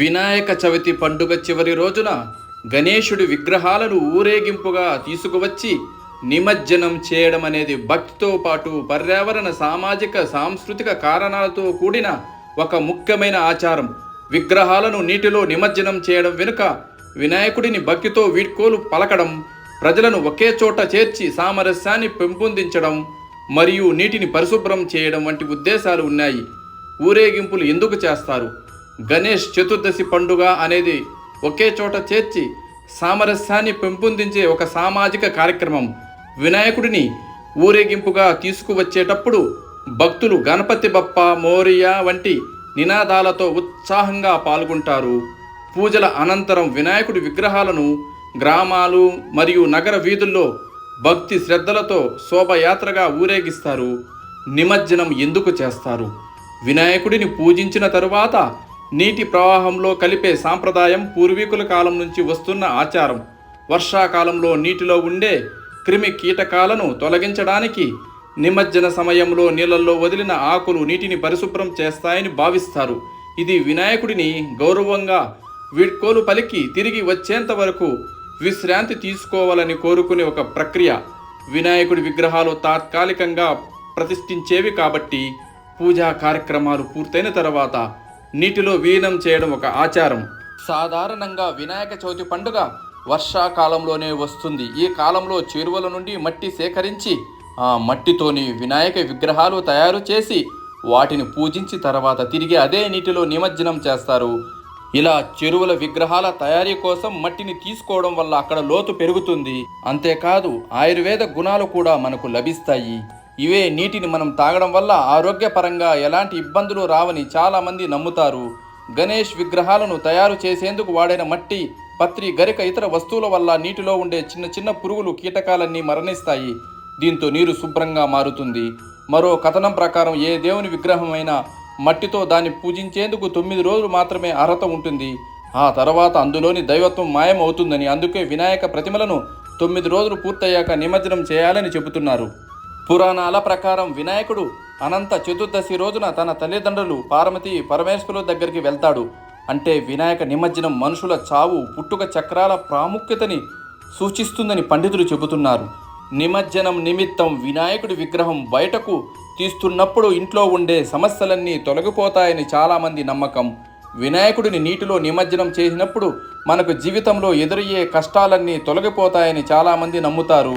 వినాయక చవితి పండుగ చివరి రోజున గణేశుడి విగ్రహాలను ఊరేగింపుగా తీసుకువచ్చి నిమజ్జనం చేయడం అనేది భక్తితో పాటు పర్యావరణ సామాజిక సాంస్కృతిక కారణాలతో కూడిన ఒక ముఖ్యమైన ఆచారం. విగ్రహాలను నీటిలో నిమజ్జనం చేయడం వెనుక వినాయకుడిని భక్తితో వీడ్కోలు పలకడం ప్రజలను ఒకే చోట చేర్చి సామరస్యాన్ని పెంపొందించడం మరియు నీటిని పరిశుభ్రం చేయడం వంటి ఉద్దేశాలు ఉన్నాయి. ఊరేగింపులు ఎందుకు చేస్తారు? గణేష్ చతుర్దశి పండుగ అనేది ఒకే చోట చేర్చి సామరస్యాన్ని పెంపొందించే ఒక సామాజిక కార్యక్రమం. వినాయకుడిని ఊరేగింపుగా తీసుకువచ్చేటప్పుడు భక్తులు గణపతి బప్ప మోరియా వంటి నినాదాలతో ఉత్సాహంగా పాల్గొంటారు. పూజల అనంతరం వినాయకుడి విగ్రహాలను గ్రామాలు మరియు నగర వీధుల్లో భక్తి శ్రద్ధలతో శోభయాత్రగా ఊరేగిస్తారు. నిమజ్జనం ఎందుకు చేస్తారు? వినాయకుడిని పూజించిన తరువాత నీటి ప్రవాహంలో కలిపే సాంప్రదాయం పూర్వీకుల కాలం నుంచి వస్తున్న ఆచారం. వర్షాకాలంలో నీటిలో ఉండే క్రిమి కీటకాలను తొలగించడానికి నిమజ్జన సమయంలో నీళ్ళల్లో వదిలిన ఆకులు నీటిని పరిశుభ్రం చేస్తాయని భావిస్తారు. ఇది వినాయకుడిని గౌరవంగా వీడ్కోలు పలికి తిరిగి వచ్చేంత వరకు విశ్రాంతి తీసుకోవాలని కోరుకునే ఒక ప్రక్రియ. వినాయకుడి విగ్రహాలు తాత్కాలికంగా ప్రతిష్ఠించేవి కాబట్టి పూజా కార్యక్రమాలు పూర్తయిన తర్వాత నీటిలో వీనం చేయడం ఒక ఆచారం. సాధారణంగా వినాయక చవితి పండుగ వర్షాకాలంలోనే వస్తుంది. ఈ కాలంలో చెరువుల నుండి మట్టి సేకరించి ఆ మట్టితోని వినాయక విగ్రహాలు తయారు చేసి వాటిని పూజించి తర్వాత తిరిగి అదే నీటిలో నిమజ్జనం చేస్తారు. ఇలా చెరువుల విగ్రహాల తయారీ కోసం మట్టిని తీసుకోవడం వల్ల అక్కడ లోతు పెరుగుతుంది. అంతేకాదు ఆయుర్వేద గుణాలు కూడా మనకు లభిస్తాయి. ఇవే నీటిని మనం తాగడం వల్ల ఆరోగ్యపరంగా ఎలాంటి ఇబ్బందులు రావని చాలామంది నమ్ముతారు. గణేష్ విగ్రహాలను తయారు చేసేందుకు వాడిన మట్టి పత్రి గరిక ఇతర వస్తువుల వల్ల నీటిలో ఉండే చిన్న చిన్న పురుగులు కీటకాలన్నీ మరణిస్తాయి. దీంతో నీరు శుభ్రంగా మారుతుంది. మరో కథనం ప్రకారం ఏ దేవుని విగ్రహమైనా మట్టితో దాన్ని పూజించేందుకు తొమ్మిది రోజులు మాత్రమే అర్హత ఉంటుంది. ఆ తర్వాత అందులోని దైవత్వం మాయం అవుతుందని అందుకే వినాయక ప్రతిమలను తొమ్మిది రోజులు పూర్తయ్యాక నిమజ్జనం చేయాలని చెబుతున్నారు. పురాణాల ప్రకారం వినాయకుడు అనంత చతుర్దశి రోజున తన తల్లిదండ్రులు పార్వతి పరమేశ్వరుల దగ్గరికి వెళ్తాడు. అంటే వినాయక నిమజ్జనం మనుషుల చావు పుట్టుక చక్రాల ప్రాముఖ్యతని సూచిస్తుందని పండితులు చెబుతున్నారు. నిమజ్జనం నిమిత్తం వినాయకుడి విగ్రహం బయటకు తీస్తున్నప్పుడు ఇంట్లో ఉండే సమస్యలన్నీ తొలగిపోతాయని చాలామంది నమ్మకం. వినాయకుడిని నీటిలో నిమజ్జనం చేసినప్పుడు మనకు జీవితంలో ఎదురయ్యే కష్టాలన్నీ తొలగిపోతాయని చాలామంది నమ్ముతారు.